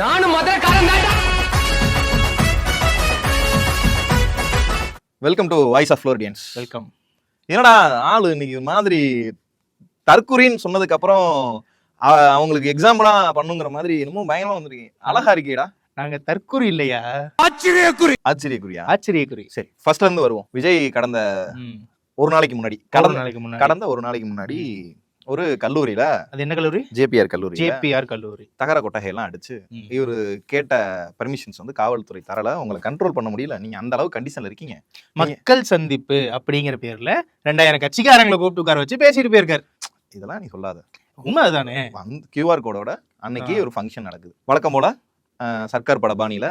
நானும் மதுரக்காரன் welcome to voice of Floridians welcome என்னடா ஆளு இன்னைக்கு மாதிரி தற்குறின்னு சொன்னதுக்கு அப்புறம் அவங்களுக்கு எக்ஸாம்பிளா பண்ணுங்கிற மாதிரி என்னமோ பயங்கரமா வந்திருக்கீங்க. அழகா இருக்கீடா நாங்க தற்குறி இல்லையா? ஆச்சரியக்குரியா ஆச்சரியக்குறி. சரி ஃபர்ஸ்ட்ல இருந்து வருவோம். விஜய் கடந்த. ஒரு நாளைக்கு முன்னாடி. கடந்த நாளைக்கு முன்னாடி. கடந்த ஒரு நாளைக்கு முன்னாடி ஒரு கல்லூரியில அது என்ன கல்லூரி? ஜேபிஆர் கல்லூரி ஜேபிஆர் கல்லூரி. தகர கொட்டகையெல்லாம் அடிச்சு. இவரு கேட்ட பர்மிஷன்ஸ் வந்து காவல்துறை தரல. உங்களை கண்ட்ரோல் பண்ண முடியல. நீங்க அந்த அளவு கண்டிஷன்ல இருக்கீங்க. மக்கள் சந்திப்பு அப்படிங்கிற பேர்ல ரெண்டாயிரம் கட்சிக்காரங்களை கூப்பிட்டு உட்கார வச்சு பேசிட்டு போயிருக்காரு. இதெல்லாம் நீ சொல்லாத. உண்மை அதுதானே? கியூஆர் கோடோட அன்னைக்கு. ஒரு ஃபங்க்ஷன் நடக்குது. வழக்கம் போல சர்க்கார் பட பாணியில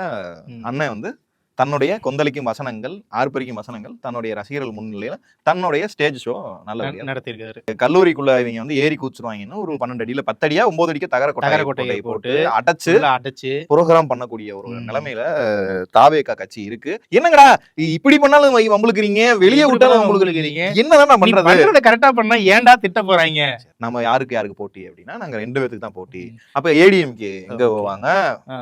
ம். அண்ணன் வந்து தன்னுடைய கொந்தளிக்கும் வசனங்கள் ஆர்ப்பரிக்கும் வசனங்கள் தன்னுடைய ரசிகர்கள் முன்னிலையில தன்னுடைய ஸ்டேஜ் ஷோ நல்லபடியா நடத்திருக்காரு கல்லூரிக்குள்ள இவங்க வந்து ஏறி கூச்சுருவாங்கன்னு ஒரு பன்னெண்டு அடியில பத்து அடியா ஒன்பது அடிக்கு தகர தகர கொட்டை கொட்டையை போட்டு அடைச்சு அடைச்சு. புரோகிராம் பண்ணக்கூடிய ஒரு. நிலைமையில தாவேகா கட்சி இருக்கு. என்னங்கடா இப்படி பண்ணாலும் வம்பளுக்குறீங்க வெளியே விட்டாலும் வம்பளுக்குறீங்க. என்னதான் பண்றது? கரெக்டா பண்ணா ஏன்டா திட்ட போறாங்க? நம்ம யாருக்கு யாருக்கு போட்டி அப்படின்னா நாங்க ரெண்டு பேத்துக்கு தான் போட்டி. அப்ப ஏடிஎம்கே எங்க. போவாங்க.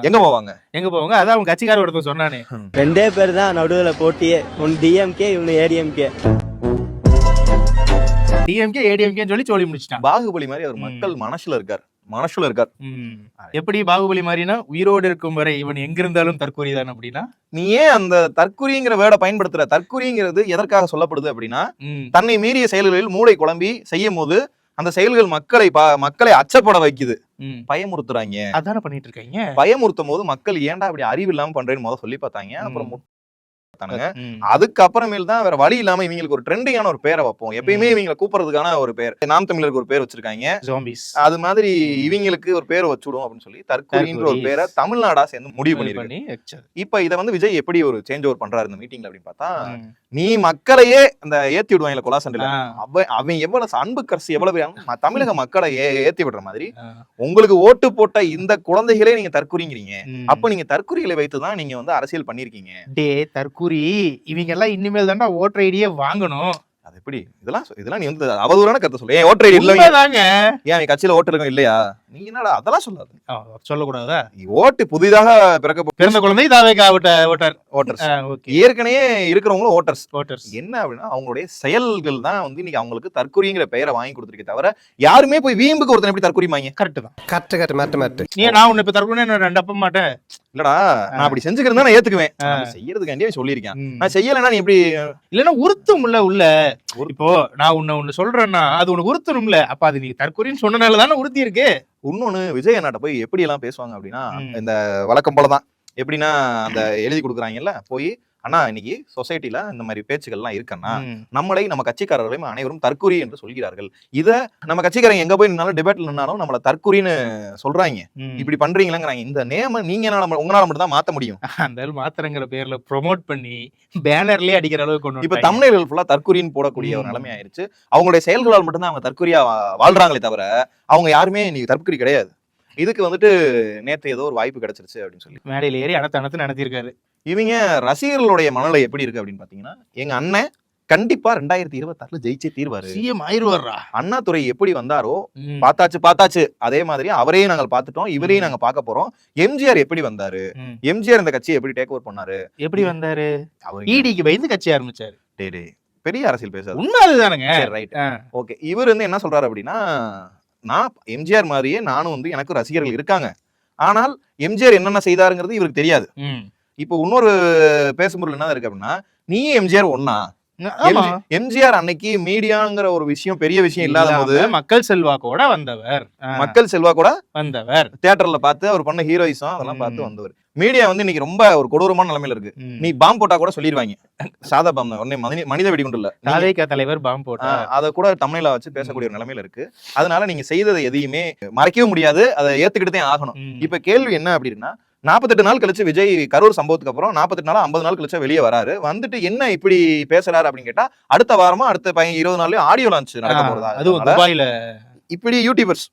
எங்க போவாங்க? எங்க போவாங்க? அதான் அவங்க கட்சிக்கார ஒருத்தன் சொன்னானே. ரெண்டே பேர் தான் நடுவில் போட்டியே. ஒன்று டிஎம்கே இவனு ஏடிஎம்கே டிஎம்கே ஏடிஎம்கேன்னு சொல்லி சொல்லி முடிச்சிட்டான். பாகுபலி மாதிரி அவர். மக்கள் மனசுல இருக்கார். மனசுல இருக்கார். எப்படி பாகுபலி மாதிரினா உயிரோடு இருக்கும் வரை இவன் எங்க இருந்தாலும் தற்கொலை தான் அப்படின்னா? நீ ஏன் அந்த தற்குறிங்கிற வேர்டை பயன்படுத்துற? தற்குறிங்கிறது எதற்காக சொல்லப்படுது அப்படின்னா. தன்னை மீறிய செயல்களில் மூளை குழம்பி செய்யும் போது அந்த செயல்கள் மக்களை மக்களை அச்சப்பட வைக்குது. பயமுறுத்துறாங்க. அதானே பண்ணிட்டு இருக்காங்க? பயமுறுத்தும் போது மக்கள் ஏன்டா அப்படி அறிவு இல்லாம பண்றேன்னு முத சொல்லி பார்த்தாங்க. அப்புறம் ம். அதுக்கப்புறமேல் தான் வேற வழி இல்லாம இவங்களுக்கு ஒரு ட்ரெண்டிங்கான ஒரு பேரை வைப்போம் எப்பயுமே. இவங்களை கூப்பிடுறதுக்கான ஒரு பேர் நாம் தமிழருக்கு ஒரு பேர் வச்சிருக்காங்க ஜாம்பிஸ் அது மாதிரி இவங்களுக்கு ஒரு பேர் வச்சுடும் அப்படின்னு சொல்லி தற்கொலைன்ற ஒரு தற்கொலை. பேரை தமிழ்நாடா சேர்ந்து முடிவு பண்ணி. இப்ப இதை வந்து விஜய் எப்படி ஒரு சேஞ்ச் ஓவர் பண்றாரு இந்த மீட்டிங்ல அப்படின்னு பார்த்தா. நீ மக்களையே அந்த ஏத்தி விடுவாங்கல்ல கொலாசண்டில ஆ. அவன் அவன் எவ்வளவு அன்பு கரசு எவ்வளவு தமிழக மக்களை ஏத்தி விடுற மாதிரி. உங்களுக்கு ஓட்டு போட்ட இந்த குழந்தைகளே நீங்க தற்குறிங்கிறீங்க ம். அப்ப நீங்க தற்குறிகளை வைத்துதான் நீங்க வந்து அரசியல் பண்ணிருக்கீங்க டே தற்குறி இவங்க எல்லாம் இனிமேல் தான்டா ஓட்டர் ஐடியே வாங்கணும். அது எப்படி? இதெல்லாம் இதெல்லாம் நீ வந்து அவதூறான கருத்தை சொல்லு ஏன் ஓட்டர் ஐடி இல்ல உண்மைதாங்க. ஏன் கட்சியில ஓட்டு இருக்கும் இல்லையா? நீங்க என்னடா அதெல்லாம் சொல்லாது. சொல்லக்கூடாதா? நீ ஓட்டு புதிதாக பிறக்க பிறந்த குழந்தை தாவேக்கா ஓட்டர். ஓட்டர்ஸ். ஓகே. ஏற்கனவே இருக்கிறவங்களும் ஓட்டர்ஸ். ஓட்டர்ஸ். என்ன அப்படின்னா அவங்களுடைய செயல்கள் தான் வந்து இன்னைக்கு அவங்களுக்கு தற்குறிங்கிற பெயரை வாங்கி கொடுத்துருக்கே தவிர யாருமே போய் வீம்புக்கு ஒருத்தன் எப்படி தற்குறிமாங்க கரெக்ட் தான். கரெக்ட் கரெக்ட் மேட்டு மேட்டு நீ நான் உன்னை இப்ப தற்கொலை நான் ரெண்டு அப்ப மாட்டேன்? இல்லடா நான் அப்படி செஞ்சுக்கிறதா நான் ஏத்துக்குவேன். செய்யறதுக்காண்டியே சொல்லியிருக்கேன். நான் செய்யலைன்னா நீ எப்படி இல்லன்னா உறுத்தும் உள்ள. உள்ள இப்போ நான் உன்னை ஒண்ணு சொல்றேன்னா அது உனக்கு உறுத்தணும்ல. அப்ப அது நீ தற்கொலைன்னு சொன்னனால தானே உறுத்தி இருக்கு இன்னொன்னு விஜய் அண்ணாட்ட போய் எப்படி எல்லாம் பேசுவாங்க அப்படின்னா. இந்த வழக்கம் போலதான் எப்படின்னா அந்த எழுதி கொடுக்குறாங்கல்ல போய் அண்ணா இன்னைக்கு சொசைட்டில இந்த மாதிரி பேச்சுக்கள்லாம் இருக்கன்னா. நம்மளை நம்ம கட்சிக்காரர்களையும் அனைவரும் தற்குறி என்று சொல்கிறார்கள் இத நம்ம கட்சிக்காரங்க எங்க போய் நின்னாலும் டிபேட்ல நின்னாலும் நம்மள தற்குறின்னு சொல்றாங்க. இப்படி பண்றீங்களாங்கிறாங்க இந்த நேம நீங்க என்னால உங்களால மட்டும் தான் மாத்த முடியும் அந்த மாத்திரங்கிற பேர்ல ப்ரோமோட் பண்ணி பேனர்லயே அடிக்கிற அளவுக்கு கொண்டு இப்ப. தமிழர்கள் ஃபுல்லா தற்குறின்னு போடக்கூடிய ஒரு. நிலைமை ஆயிருச்சு அவங்களுடைய செயல்களால் மட்டும்தான் அவங்க தற்குறியா வா- வாழ்றாங்களே தவிர அவங்க யாருமே இன்னைக்கு தற்குறி கிடையாது இதுக்கு வந்துட்டு நேத்து ஏதோ ஒரு வாய்ப்பு கிடைச்சிருச்சு அப்படின்னு சொல்லி. மேடையில ஏறி அனத்து அனத்து நடத்திருக்காரு இவங்க ரசிகர்களுடைய மனநிலை எப்படி இருக்கு அப்படின்னு பாத்தீங்கன்னா எங்க அண்ணன் கண்டிப்பா ரெண்டாயிரத்தி இருபத்தாறுல ஜெயிச்சே தீர்வாரு. சிஎம் ஆயிருவாரா அண்ணாதுரை எப்படி வந்தாரோ. பார்த்தாச்சு பார்த்தாச்சு அதே மாதிரி அவரையும் நாங்கள் பார்த்துட்டோம் இவரையும் நாங்க பார்க்க போறோம். எம்ஜிஆர் எப்படி வந்தாரு. எம்ஜிஆர் இந்த கட்சியை எப்படி டேக் ஓவர் பண்ணாரு? எப்படி வந்தாரு? அவர் ஈடிக்கு பயந்து கட்சி ஆரம்பிச்சாரு. டேய், பெரிய அரசியல் பேசாது. உண்மை அதுதானுங்க. ரைட். ஓகே இவர் வந்து என்ன சொல்றாரு அப்படின்னா நான் எம்ஜிஆர் மாதிரியே நானும் வந்து எனக்கு ரசிகர்கள் இருக்காங்க ஆனால் எம்ஜிஆர் என்னென்ன செய்தாருங்கிறது இவருக்கு தெரியாது. இப்போ இன்னொரு பேசும்பொருள் என்ன இருக்கு அப்படின்னா நீ எம்ஜிஆர் ஒன்னா. எம்ஜிஆர் அன்னைக்கு மீடியாங்கிற ஒரு விஷயம் பெரிய விஷயம் இல்லாத போது மக்கள் செல்வாக்கோட வந்தவர். ஆ, மக்கள் செல்வா கூட வந்தவர். தியேட்டர்ல பார்த்து அவர் பண்ண ஹீரோயிசம் அதெல்லாம். பார்த்து வந்தவர். மீடியா வந்து இன்னைக்கு ரொம்ப ஒரு கொடூரமான நிலைமையில இருக்கு. நீ பாம் போட்டா கூட சொல்லிடுவாங்க சாதா பாம் தான். உடனே மனித- வெடிகுண்டு இல்ல தாவேகா தலைவர் பாம்பு போட்டா அதை கூட தமிழ்ல வச்சு பேசக்கூடிய ஒரு நிலைமையில இருக்கு. அதனால நீங்க செய்ததை எதையுமே மறைக்கவும் முடியாது. அதை ஏத்துக்கிட்டு தான் ஆகணும். இப்ப கேள்வி என்ன அப்படின்னா நாற்பத்தெட்டு நாள் கழிச்சு விஜய் கரூர் சம்பவத்துக்கு அப்புறம் நாற்பத்தெட்டு நாள் ஐம்பது நாள் கழிச்சு வெளியே வராரு. வந்துட்டு என்ன இப்படி பேசுறாரு அப்படின்னு கேட்டா அடுத்த வாரமா அடுத்த பையன் இருபது நாள்லயும் ஆடியோ லான்ச் நடக்க போறதா அதுவும் துபாயில. இப்படி யூடியூபர்ஸ்.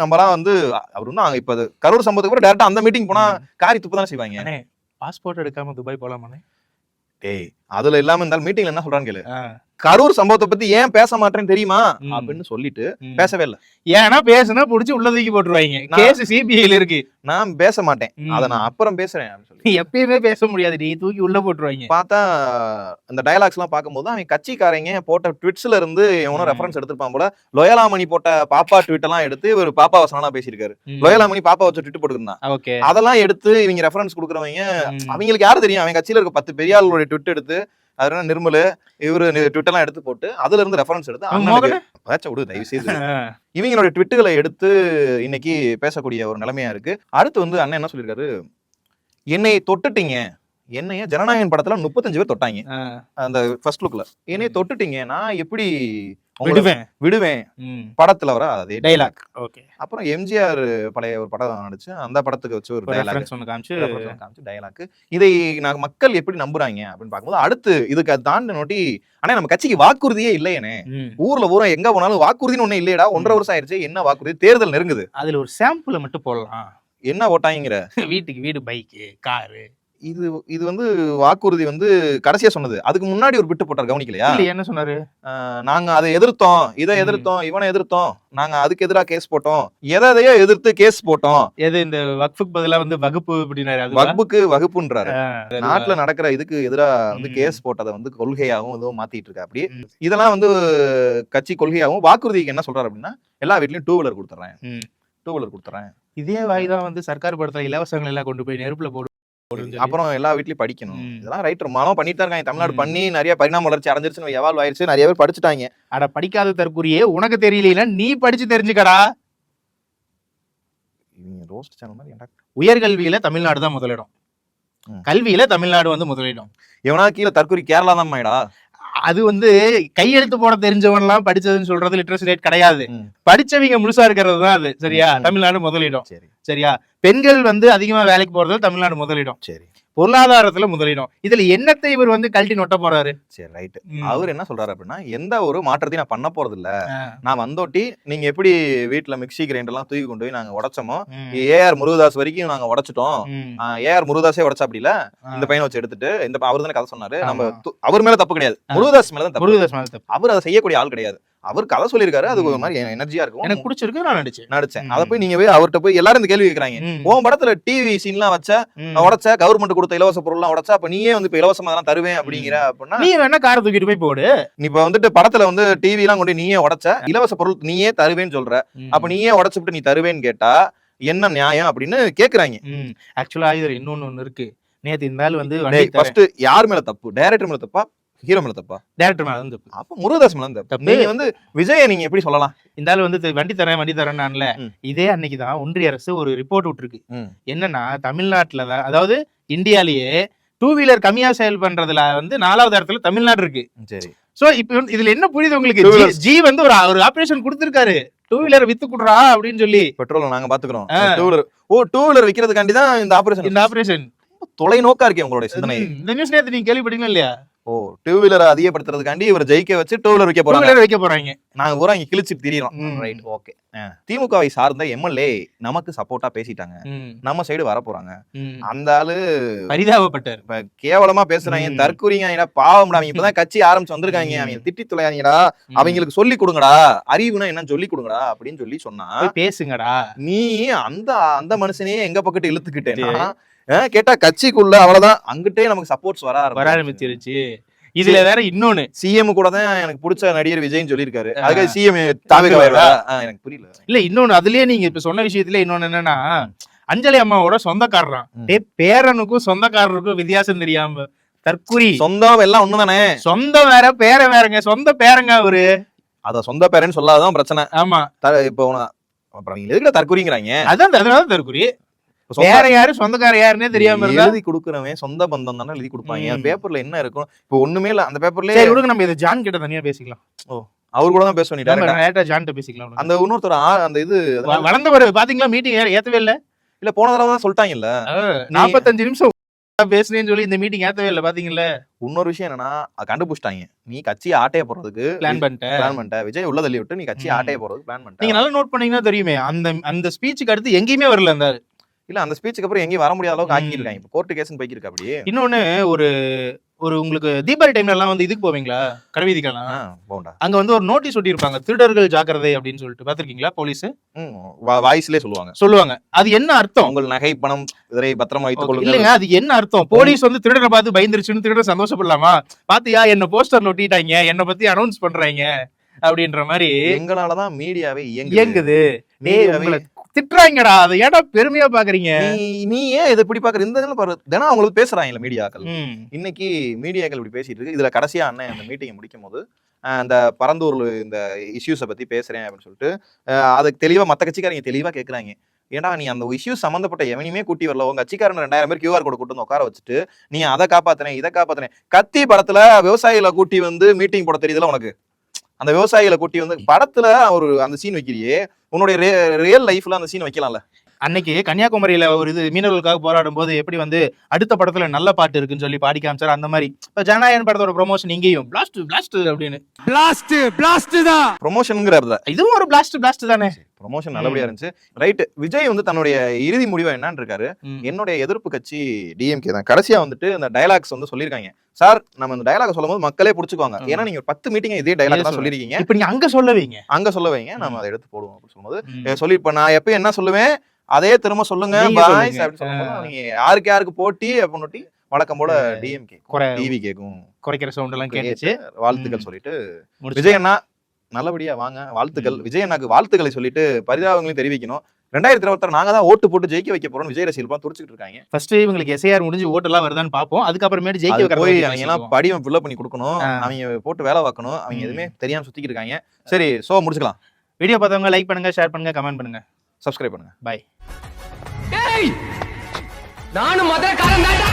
நம்மலாம் வந்து அவர் அங்க இப்ப கரூர் சம்பவத்துக்கு அப்புறம் டேரக்டா அந்த மீட்டிங் போனா காரி துப்பு தானே செய்வாங்க பாஸ்போர்ட் எடுக்காம துபாய் போலாமாண்ணே? டேய் அதுல இல்லாம இருந்தாலும் மீட்டிங்ல என்ன சொல்றான்னு கேளு. கரூர் சம்பவத்தை பத்தி ஏன் பேச மாட்டேன்னு தெரியுமா. அப்படின்னு சொல்லிட்டு. பேசவே இல்ல ஏன்னா பேசுனா புடிச்சு உள்ள தூக்கி போட்டுருவாங்க கேஸ் சிபிஐல இருக்கு நான் பேச மாட்டேன். அத நான் அப்புறம் பேசுறேன் சொல்லி எப்பயுமே பேச முடியாது நீ தூக்கி உள்ள போட்டுருவாங்க பார்த்தா இந்த டயலாக்ஸ் எல்லாம் பார்க்கும்போது அவன் கட்சிக்காரங்க போட்ட ட்விட்ஸ்ல இருந்து எவனோ. ரெஃபரன்ஸ் எடுத்திருப்பான் போல லொயலாமணி போட்ட பாப்பா ட்வீட் எல்லாம் எடுத்து இவர் பாப்பா வசனம் பேசியிருக்காரு. லொயலாமணி பாப்பா வச்ச ட்விட் போட்டுருந்தான் அதெல்லாம் எடுத்து இவங்க ரெஃபரன்ஸ் கொடுக்குறவங்க. அவங்களுக்கு யாரு தெரியும் அவன் கட்சியில இருக்க பத்து பெரிய ஆளுடைய ட்விட் எடுத்து அது என்ன நிர்மலு இவரு ட்விட் எல்லாம் எடுத்து போட்டு அதுல இருந்து ரெஃபரன்ஸ் எடுத்து பேச்ச விடு தயவு செய்து. இவங்களோட ட்விட்டுகளை எடுத்து இன்னைக்கு பேசக்கூடிய ஒரு நிலைமையா இருக்கு. அடுத்து வந்து அண்ணன் என்ன சொல்லியிருக்காரு என்னை தொட்டுட்டீங்க. என்னைய ஜனநாயகன் படத்துல முப்பத்தஞ்சு பேர் தொட்டாங்க. அந்த ஃபர்ஸ்ட் லுக்ல என்னைய தொட்டுட்டீங்க. நான் எப்படி விடுவேன். விடுவேன். படத்துல வர அதே டைலாக் ஓகே அப்புறம் எம்ஜிஆர் பழைய ஒரு படம் நடிச்சு அந்த படத்துக்கு வச்சு ஒரு டைலாக் ஒன்று காமிச்சு காமிச்சு டயலாக் இதை நான் மக்கள் எப்படி நம்புறாங்க அப்படின்னு பார்க்கும்போது அடுத்து இதுக்கு தாண்டி நோட்டி ஆனா நம்ம கட்சிக்கு வாக்குறுதியே இல்லையேனே. ஊர்ல பூரா எங்க போனாலும் வாக்குறுதின்னு ஒண்ணு இல்லையடா. ஒன்றரை வருஷம் ஆயிருச்சு. என்ன வாக்குறுதி? தேர்தல் நெருங்குது. அதுல ஒரு சாம்பிள் மட்டும் போடலாம். என்ன ஓட்டாங்கிற வீட்டுக்கு வீடு பைக்கு காரு இது இது வந்து வாக்குறுதி வந்து கடைசியா சொன்னது அதுக்கு முன்னாடி ஒரு பிட்டு போட்டார் கவனிக்கலையா என்ன சொன்னாரு நாங்க அதை எதிர்த்தோம் இதை. எதிர்த்தோம் இவனை எதிர்த்தோம் நாங்க அதுக்கு எதிரா கேஸ் போட்டோம் எதை எதையோ எதிர்த்து கேஸ் போட்டோம் எது இந்த வக்ஃபுக்கு பதிலா வந்து வகுப்பு அப்படின்னாரு அதுவா? வக்புக்கு வகுப்புன்றாரு நாட்டுல நடக்கிற இதுக்கு எதிரா வந்து. கேஸ் போட்டதை வந்து கொள்கையாகவும் இதுவும் மாத்திட்டு இருக்கா அப்படி. இதெல்லாம் வந்து கட்சி கொள்கையாகவும் வாக்குறுதிக்கு என்ன சொல்றாரு அப்படின்னா எல்லா வீட்லயும் டூ வீலர் கொடுத்துறேன். டூ வீலர் கொடுத்துறேன் இதே வாய் தான் வந்து சர்க்கார் படத்துல இலவசங்கள் எல்லாம் கொண்டு போய் நெருப்புல போடு. அப்புறம் எல்லா வீட்லயும் படிக்கணும். இதெல்லாம் ரைட் மனம் பண்ணிட்டு தான் இருக்காங்க. தமிழ்நாடு. பண்ணி நிறைய பரிணாம வளர்ச்சி அடைஞ்சிருச்சுன்னு எவால்வ் ஆயிருச்சு. நிறைய பேர் படிச்சுட்டாங்க. அட படிக்காத தற்கூரியே உனக்கு தெரியலனா நீ படிச்சு தெரிஞ்சுக்கடா. ரோஸ்ட் சேனல் மாதிரி உயர்கல்வியில தமிழ்நாடு தான் முதலிடம். கல்வியில தமிழ்நாடு வந்து முதலிடம். எவனா கீழே தற்கொலை கேரளா தான் மாயிடா. அது வந்து கையெழுத்து போட தெரிஞ்சவன்லாம் படிச்சதுன்னு சொல்றது லிட்ரஸி ரேட் கிடையாது. படிச்சவங்க முழுசா இருக்கிறது தான் அது. சரியா. தமிழ்நாடு முதலிடம். சரி. சரியா? பெண்கள் வந்து அதிகமா வேலைக்கு போறது தமிழ்நாடு முதலிடம். சரி. பொருளாதாரத்துல முதலிடம் இதுல என்னத்தை இவர் வந்து கழட்டி நொட்ட போறாரு சரி ரைட். அவர் என்ன சொல்றாரு அப்படின்னா எந்த ஒரு மாற்றத்தையும் நான் பண்ண போறது இல்ல. நான் வந்தோட்டி நீங்க எப்படி வீட்ல மிக்ஸி கிரைண்டர் எல்லாம் தூக்கி கொண்டு போய் நாங்க உடைச்சோமோ. ஏஆர் முருகதாஸ் வரைக்கும் நாங்க உடைச்சிட்டோம். ஏஆர் முருகதாஸே உடைச்சா அப்படில. இந்த பையனை வச்சு எடுத்துட்டு இந்த அவர் தானே கதை சொன்னாரு நம்ம அவர் மேல தப்பு கிடையாது. முருகதாஸ் மேல தான் முருகதாஸ் மேல தப்பு. அவர் அதை செய்யக்கூடிய ஆள் கிடையாது அவர் கதை சொல்லியிருக்காரு. அது ஒரு. மாதிரி எனர்ஜியா இருக்கும். எனக்கு பிடிச்சிருக்கு நான் நடிச்சேன். நடிச்சேன். அதை போய் நீங்க போய் அவர்கிட்ட போய் எல்லாரும் இந்த கேள்வி கேக்குறாங்க. ம். உன் படத்துல டிவி சீன்லாம் வச்ச. உடைச்ச கவர்மெண்ட் கொடுத்த இலவச பொருள்லாம் உடைச்சா அப்ப நீயே வந்து இப்ப இலவசமா அதெல்லாம் தருவேன் அப்படிங்கிற அப்படின்னா நீ வேணா காரை தூக்கிட்டு போய் போடு. இப்ப வந்துட்டு படத்துல வந்து டிவி எல்லாம் கொண்டு நீயே உடைச்ச இலவச பொருள் நீயே தருவேன்னு சொல்ற. அப்ப நீயே உடைச்சுட்டு நீ தருவேன்னு கேட்டா என்ன நியாயம் அப்படின்னு கேக்குறாங்க. ஆக்சுவலா இதுல இன்னொன்னு ஒண்ணு இருக்கு. நேத்து இந்த ஆள் வந்து ஃபர்ஸ்ட் யார் மேல தப்பு? டைரக்டர் மேல தப்பா? ஹீரோ மேல தப்பா? டேரக்டர் மேல வந்து தப்பு. அப்ப முருகதாஸ் மேல தப்பு. நீங்க வந்து விஜய நீங்க எப்படி சொல்லலாம்? இந்த ஆள் வந்து வண்டி தரேன் வண்டி தரேன்னான்ல. ம். இதே அன்னைக்கு தான் ஒன்றிய அரசு ஒரு ரிப்போர்ட் விட்டுருக்கு. என்னன்னா தமிழ்நாட்டுல தான் அதாவது இந்தியாலேயே டூ வீலர் கம்மியா செயல் பண்றதுல வந்து நாலாவது இடத்துல தமிழ்நாடு இருக்கு. சரி. சோ இப்ப இதுல என்ன புரியுது உங்களுக்கு? ஜி- வந்து ஒரு ஒரு ஆபரேஷன் கொடுத்திருக்காரு. டூ வீலர் வித்து குடுறா அப்படின்னு சொல்லி. பெட்ரோல் நாங்க பாத்துக்கிறோம். டூ வீலர் ஓ டூ வீலர் விக்கிறதுக்காண்டி தான் இந்த ஆபரேஷன் இந்த ஆபரேஷன் தொலைநோக்கா இருக்கே உங்களுடைய சிந்தனை. இந்த நியூஸ் நேத்து நீங்க கேள்விப்பட்டீங்களா இல்லையா? ஓ டூ வீலரை அதிகப்படுத்துறதுக்காண்டி இவர் ஜெயிக்க வச்சு டூ வீலர் விற்க டூ போறாங்க வைக்க போறாங்க. நாங்க பூரா இங்க கிழிச்சிட்டு திரியறோம். ரைட் ஓகே திமுகவை சார்ந்த எம்எல்ஏ நமக்கு சப்போர்ட்டா பேசிட்டாங்க. நம்ம சைடு வர போறாங்க. அந்த ஆளு பரிதாபப்பட்டார். கேவலமா பேசுறாங்க. தற்கூறிங்க பாவம்டா அவங்க இப்பதான் கட்சி ஆரம்பிச்சு வந்திருக்காங்க. அவங்க திட்டி தொலையாதீங்கடா. ம். அவங்களுக்கு சொல்லி கொடுங்கடா. அறிவுனா என்ன சொல்லி கொடுங்கடா அப்படின்னு சொல்லி சொன்னா பேசுங்கடா. நீ அந்த அந்த மனுஷனையே எங்க பக்கத்து இழுத்துக்கிட்டேன்னா கேட்டா கட்சிக்குள்ள அவ்வளவுதான். அங்கிட்டே நமக்கு சப்போர்ட்ஸ் வர வர ஆரம்பிச்சிருச்சு. இதுல வேற இன்னொன்னு. சிஎம் கூட தான் எனக்கு பிடிச்ச நடிகர் விஜய்னு சொல்லியிருக்காரு. அதுக்கு சிஎம் எனக்கு புரியல. இல்ல இன்னொன்னு அதுலயே நீங்க இப்ப சொன்ன விஷயத்துல இன்னொன்னு என்னன்னா அஞ்சலி அம்மாவோட. டே பேரனுக்கும் சொந்தக்காரருக்கும் வித்தியாசம் தெரியாம தற்குறி சொந்தம் எல்லாம் ஒண்ணுதானே? சொந்தம் வேற பேர வேறங்க சொந்த பேரங்க அவரு. அத சொந்த பேரன்னு சொல்லாதான் பிரச்சனை. ஆமா. இப்போ அப்புறம் எதுக்குடா தற்கூறிங்கிறாங்க அதான் அதனால தற்குறி சொந்த- வேற யாரு? சொந்தக்கார யாருன்னே தெரியாம இருந்தா? எழுதி கொடுக்குறவன் சொந்த பந்தம் தானே எழுதி கொடுப்பாங்க. ம். பேப்பர்ல என்ன இருக்கும்? இப்போ ஒண்ணுமே இல்ல. அந்த பேப்பர்ல சரி விடுங்க நம்ம இதை ஜான் கிட்ட தனியா பேசிக்கலாம். அவர் கூட தான் ஜான் கிட்ட பேசிக்கலாம். அந்த இன்னொருத்தர் அந்த இது வ- வளர்ந்தவர் பாத்தீங்களா மீட்டிங் ஏத்தவே இல்ல? இல்ல போன தடவை தான் சொல்லிட்டாங்கல்ல. நாற்பத்தஞ்சு நிமிஷம் பேசுனேன்னு சொல்லி இந்த மீட்டிங் ஏத்தவே இல்ல பாத்தீங்கல்ல இன்னொரு விஷயம் என்னன்னா கண்டுபிடிச்சிட்டாங்க. நீ கட்சியை ஆட்டைய போறதுக்கு பிளான் பண்ணிட்டேன் பிளான் பண்ணிட்ட. விஜய் உள்ள தள்ளி விட்டு நீ கட்சியை ம். ஆட்டைய போறதுக்கு பிளான் பண்ணிட்ட. நீங்க நல்லா நோட் பண்ணீங்கன்னா தெரியுமே அந்த அந்த ஸ்பீச்சுக்கு அடுத்து எங்கேயுமே வரல அந்த ஆளு. இல்ல அந்த ஸ்பீச்சுக்கு அப்புறம் எங்கேயும் வர முடியாத அளவுக்கு. ஆக்கியிருக்காங்க. இப்போ கோர்ட்டு கேஸ்னு போய்க்கிருக்கு அப்படியே. இன்னொன்னு ஒரு ஒரு உங்களுக்கு தீபாவளி டைம்ல எல்லாம் வந்து இதுக்கு போவீங்களா? கடைவீதிக்கெல்லாம் ஆ, போண்டா அங்க வந்து ஒரு நோட்டீஸ் ஒட்டியிருப்பாங்க திருடர்கள் ஜாக்கிரதை அப்படின்னு சொல்லிட்டு. பாத்திருக்கீங்களா போலீஸ் வாய்ஸ்லயே சொல்லுவாங்க. சொல்லுவாங்க. அது என்ன அர்த்தம்? உங்கள் நகை பணம் இதரை பத்திரமா வைத்துக் கொள்ளுங்கள். இல்லைங்க அது என்ன அர்த்தம்? போலீஸ் வந்து திருடரை பார்த்து பயந்துருச்சுன்னு திருடர் சந்தோஷப்படலாமா? பாத்தியா என்ன போஸ்டர்ல ஒட்டிட்டாங்க என்ன பத்தி அனௌன்ஸ் பண்றாங்க அப்படின்ற மாதிரி எங்களாலதான் மீடியாவே இயங்குது. திட்டுறாங்கடா அதை ஏன்டா பெருமையா பாக்குறீங்க? நீ ஏன் இதை இப்படி பாக்குற? இந்த தினம் அவங்களுக்கு பேசுறாங்கல்ல மீடியாக்கள். ம். இன்னைக்கு மீடியாக்கள் இப்படி பேசிட்டு இருக்கு. இதுல கடைசியா அண்ணன் அந்த மீட்டிங்கை முடிக்கும் போது அந்த பரந்தூர்ல இந்த இஷ்யூஸை பத்தி பேசுறேன் அப்படின்னு சொல்லிட்டு அதுக்கு தெளிவா மத்த கட்சிக்காரங்க தெளிவா கேக்குறாங்க. ஏன்டா நீ அந்த இஷ்யூஸ் சம்பந்தப்பட்ட எவனையுமே கூட்டி வரல. உங்க கட்சிக்காரன் ரெண்டாயிரம் பேர் கியூஆர் கோடு கூட்டு வந்து உட்கார வச்சுட்டு நீ அதை காப்பாத்துறேன் இதை காப்பாத்துறேன். கத்தி படத்துல விவசாயிகளை கூட்டி வந்து மீட்டிங் போட தெரியுதுல உனக்கு? அந்த விவசாயிகளை கூட்டி வந்து படத்துல ஒரு அந்த சீன் வைக்கிறியே உன்னுடைய ரியல் லைஃப்ல அந்த சீன் வைக்கலாம்ல? அன்னைக்கு கன்னியாகுமரியில ஒரு இது மீனவர்களுக்காக போராடும் போது எப்படி வந்து அடுத்த படத்துல நல்ல பாட்டு இருக்குன்னு சொல்லி பாடி காமிச்சாரு அந்த மாதிரி. இப்ப ஜனநாயகன் படத்தோட ப்ரொமோஷன் இங்கேயும். பிளாஸ்ட் பிளாஸ்ட் அப்படின்னு. பிளாஸ்ட் பிளாஸ்ட் தான். ப்ரொமோஷனுங்கிறத இதுவும் ஒரு பிளாஸ்ட் பிளாஸ்ட் தானே. ப்ரொமோஷன் நல்லபடியா இருந்துச்சு. ரைட் விஜய் வந்து தன்னுடைய இறுதி முடிவை என்னன்னு இருக்காரு. என்னுடைய எதிர்ப்பு கட்சி டிஎம்கே தான். கடைசியா வந்துட்டு அந்த டயலாக்ஸ் வந்து சொல்லியிருக்காங்க. சார் நம்ம இந்த டயலாக் சொல்லும்போது மக்களே புடிச்சுக்குவாங்க. ம். ஏன்னா நீங்க பத்து மீட்டிங் இதே டயலாக் தான் Yes, சொல்லியிருக்கீங்க. இப்ப நீங்க அங்க சொல்ல வைங்க. அங்க சொல்ல வைங்க. நம்ம அதை எடுத்து போடுவோம் அப்படின்னு சொல்லும்போது. சொல்லி இப்ப நான் எப்பயும் என்ன சொல்லுவேன்? அதே திரும்ப சொல்லுங்க பாய்ஸ். அப்படின்னு யாருக்கு யாருக்கு போட்டி அப்படின்னு வழக்கம் போல டிஎம்கே டிவி கேக்கும் குறைக்கிற சவுண்ட் எல்லாம் கேட்டுச்சு. வாழ்த்துக்கள். சொல்லிட்டு. விஜய் அண்ணா நல்லபடியா வாங்க வாழ்த்துக்கள். விஜய் அண்ணாக்கு வாழ்த்துக்களை சொல்லிட்டு பரிதாபங்களையும் தெரிவிக்கணும். ரெண்டாயிரத்தி இருபத்தாறு நாங்க தான் ஓட்டு போட்டு ஜெயிக்க வைக்க போறோம் விஜய் ரசிகர்கள் துடிச்சிட்டு இருக்காங்க. ஃபர்ஸ்ட் இவங்களுக்கு எஸ்ஐஆர் முடிஞ்சு ஓட்டு எல்லாம் வருதான்னு பாப்போம். அதுக்கப்புறமேட்டு ஜெயிக்க அது வைக்கிற போய் அவங்க எல்லாம். படிவம் ஃபில்அப் பண்ணி கொடுக்கணும். அவங்க போட்டு வேலை பார்க்கணும். அவங்க. எதுவுமே தெரியாம சுத்திக்கிட்டு இருக்காங்க. சரி சோ முடிச்சுக்கலாம். வீடியோ பார்த்தவங்க லைக் பண்ணுங்க ஷேர் பண்ணுங்க கமெண்ட் பண்ணுங்க. சப்ஸ்கிரைப் பண்ணுங்க. பாய் நானும் மதுரக்காரன் தாண்டா